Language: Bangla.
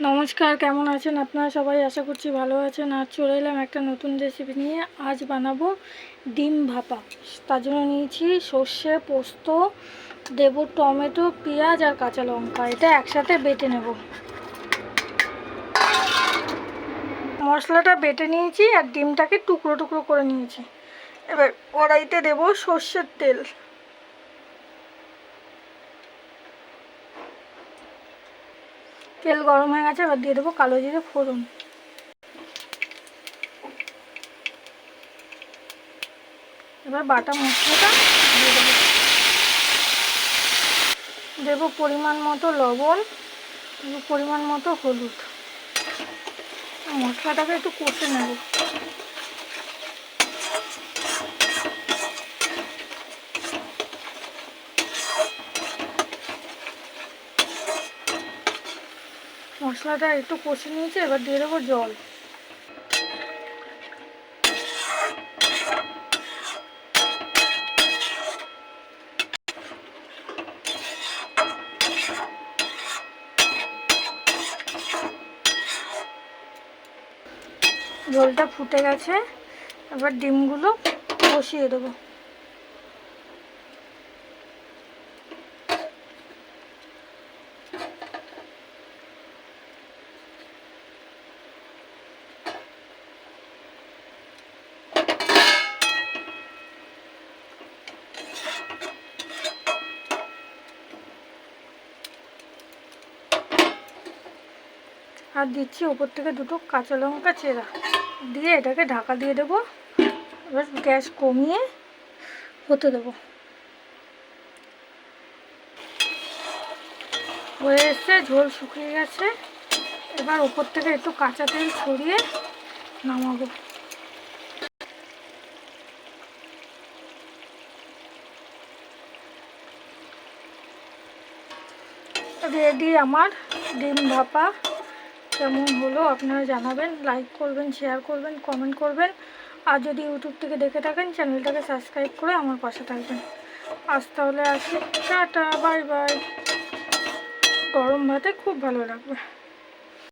নমস্কার, কেমন আছেন আপনারা সবাই? আশা করছি ভালো আছেন। আর চলে এলাম একটা নতুন রেসিপি নিয়ে। আজ বানাবো ডিম ভাপা। তার জন্য নিয়েছি সর্ষে, পোস্ত, দেব টমেটো, পেঁয়াজ আর কাঁচা লঙ্কা। এটা একসাথে বেটে নেব। মশলাটা বেটে নিয়েছি আর ডিমটাকে টুকরো টুকরো করে নিয়েছি। এবার কড়াইতে দেব সর্ষের তেল। তেল গরম হয়ে গেছে, এবার দিয়ে দেবো কালো জিরে ফোড়ন। এবার বাটা মশলাটা দিয়ে দেবো। দেবো পরিমাণ মতো লবণ পরিমাণ মতো হলুদ। মশলাটাকে একটু কষে নেব। মশলাটা একটু কষে নিয়েছি, এবার দিয়ে দেবো জল। জলটা ফুটে গেছে, এবার ডিমগুলো বসিয়ে দেবো। আর দিচ্ছি ওপর থেকে দুটো কাঁচা লঙ্কা চেরা। দিয়ে এটাকে ঢাকা দিয়ে দেবো। এবার গ্যাস কমিয়ে হতে দেবো। হয়ে এসছে, ঝোল শুকিয়ে গেছে। এবার ওপর থেকে একটু কাঁচা তেল ছড়িয়ে নামাবো। রেডি আমার ডিম ভাপা। কেমন হলো আপনারা জানাবেন লাইক করবেন শেয়ার করবেন কমেন্ট করবেন। আর যদি ইউটিউব থেকে দেখে থাকেন চ্যানেলটাকে সাবস্ক্রাইব করে আমার পাশে থাকবেন। আজ তাহলে আসি। টাটা বাই বাই গরম ভাতে খুব ভালো লাগবে।